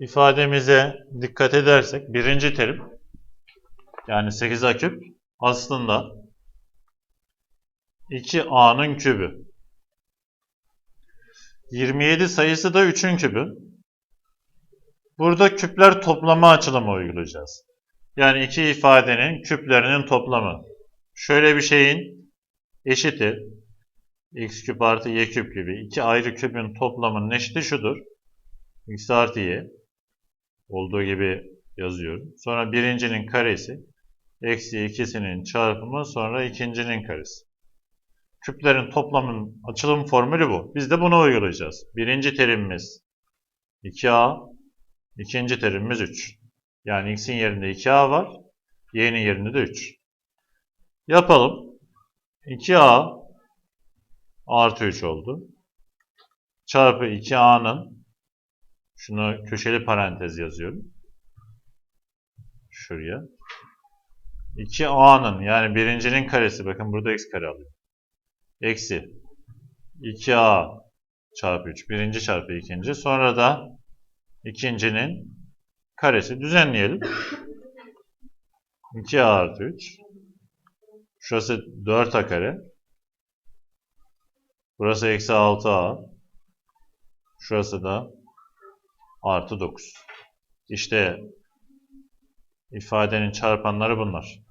ifademize dikkat edersek birinci terim yani 8a küp aslında 2a'nın kübü. 27 sayısı da 3'ün kübü. Burada küpler toplama açılımı uygulayacağız. Yani iki ifadenin küplerinin toplamı. Şöyle bir şeyin eşiti x küp artı y küp gibi iki ayrı küpün toplamının eşiti şudur. x artı y olduğu gibi yazıyorum. Sonra birincinin karesi eksi ikisinin çarpımı sonra ikincinin karesi. Küplerin toplamının açılım formülü bu. Biz de bunu uygulayacağız. Birinci terimimiz 2a, ikinci terimimiz 3. Yani x'in yerinde 2a var, y'nin yerinde de 3. Yapalım. 2a artı 3 oldu. Çarpı 2a'nın şunu köşeli parantez yazıyorum. Şuraya. 2a'nın yani birincinin karesi bakın burada x kare alıyor. Eksi 2a çarpı 3. Birinci çarpı ikinci. Sonra da ikincinin karesi. Düzenleyelim. 2a artı 3. Şurası 4a kare. Burası eksi 6a. Şurası da artı 9. İşte ifadenin çarpanları bunlar.